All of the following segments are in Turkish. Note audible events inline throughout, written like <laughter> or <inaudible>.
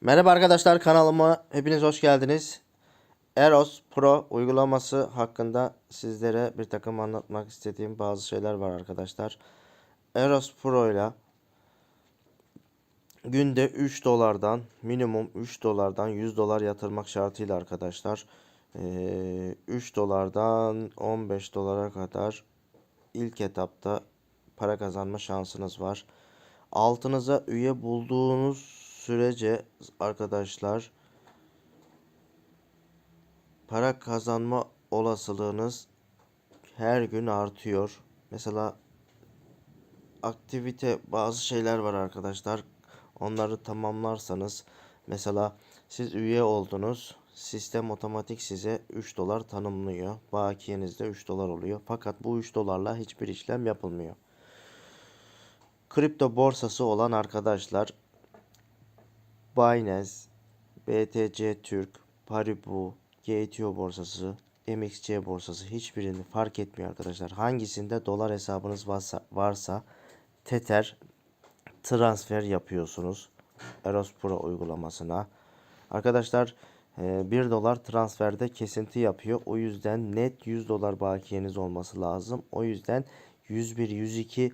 Merhaba arkadaşlar kanalıma hepiniz hoş geldiniz. Eros Pro uygulaması hakkında sizlere bir takım anlatmak istediğim bazı şeyler var arkadaşlar. Eros Pro ile günde 3 dolardan minimum 3 dolardan 100 dolar yatırmak şartıyla arkadaşlar. Ee, 3 dolardan 15 dolara kadar ilk etapta para kazanma şansınız var. Altınıza üye bulduğunuz sürece arkadaşlar para kazanma olasılığınız her gün artıyor. Mesela aktivite bazı şeyler var arkadaşlar. Onları tamamlarsanız mesela siz üye oldunuz. Sistem otomatik size 3 dolar tanımlıyor. Bakiyenizde 3 dolar oluyor. Fakat bu 3 dolarla hiçbir işlem yapılmıyor. Kripto borsası olan arkadaşlar Binance, BTC Türk, Paribu, GTO borsası, MXC borsası hiçbirini fark etmiyor arkadaşlar. Hangisinde dolar hesabınız varsa, varsa Tether transfer yapıyorsunuz. Eros Pro uygulamasına. Arkadaşlar 1 dolar transferde kesinti yapıyor. O yüzden net 100 dolar bakiyeniz olması lazım. O yüzden 101 102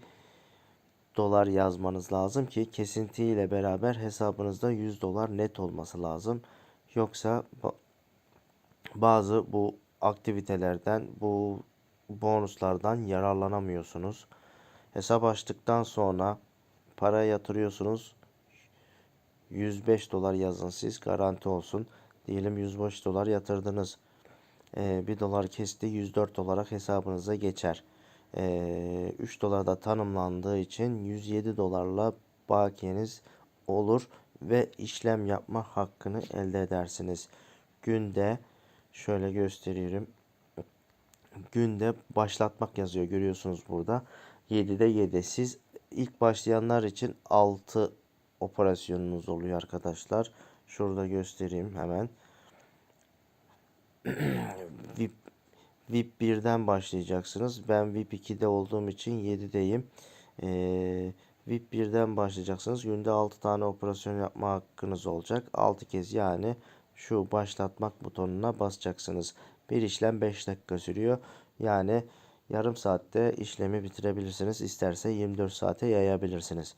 dolar yazmanız lazım ki kesinti ile beraber hesabınızda 100 dolar net olması lazım. Yoksa bazı bu aktivitelerden bu bonuslardan yararlanamıyorsunuz. Hesap açtıktan sonra para yatırıyorsunuz. 105 dolar yazın siz garanti olsun. Diyelim 105 dolar yatırdınız. Ee, 1 dolar kesti 104 olarak hesabınıza geçer. Ee, 3 dolarda tanımlandığı için 107 dolarla bakiyeniz olur ve işlem yapma hakkını elde edersiniz. Günde şöyle gösteriyorum. Günde başlatmak yazıyor görüyorsunuz burada. 7'de 7. Siz ilk başlayanlar için 6 operasyonunuz oluyor arkadaşlar. Şurada göstereyim hemen. <clears throat> VIP VIP 1'den başlayacaksınız. Ben VIP 2'de olduğum için 7'deyim. Ee, VIP 1'den başlayacaksınız. Günde 6 tane operasyon yapma hakkınız olacak. 6 kez yani şu başlatmak butonuna basacaksınız. Bir işlem 5 dakika sürüyor. Yani yarım saatte işlemi bitirebilirsiniz. İsterse 24 saate yayabilirsiniz.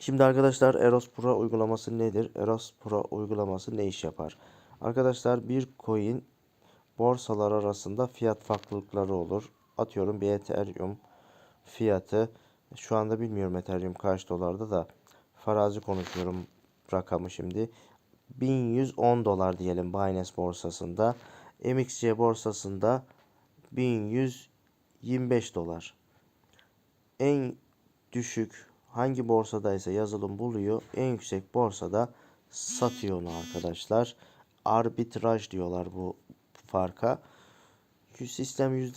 Şimdi arkadaşlar Eros Pro uygulaması nedir? Eros Pro uygulaması ne iş yapar? Arkadaşlar bir coin borsalar arasında fiyat farklılıkları olur. Atıyorum bir Ethereum fiyatı şu anda bilmiyorum Ethereum kaç dolarda da farazi konuşuyorum rakamı şimdi. 1110 dolar diyelim Binance borsasında. MXC borsasında 1125 dolar. En düşük hangi borsadaysa yazılım buluyor. En yüksek borsada satıyor onu arkadaşlar. Arbitraj diyorlar bu farka. Sistem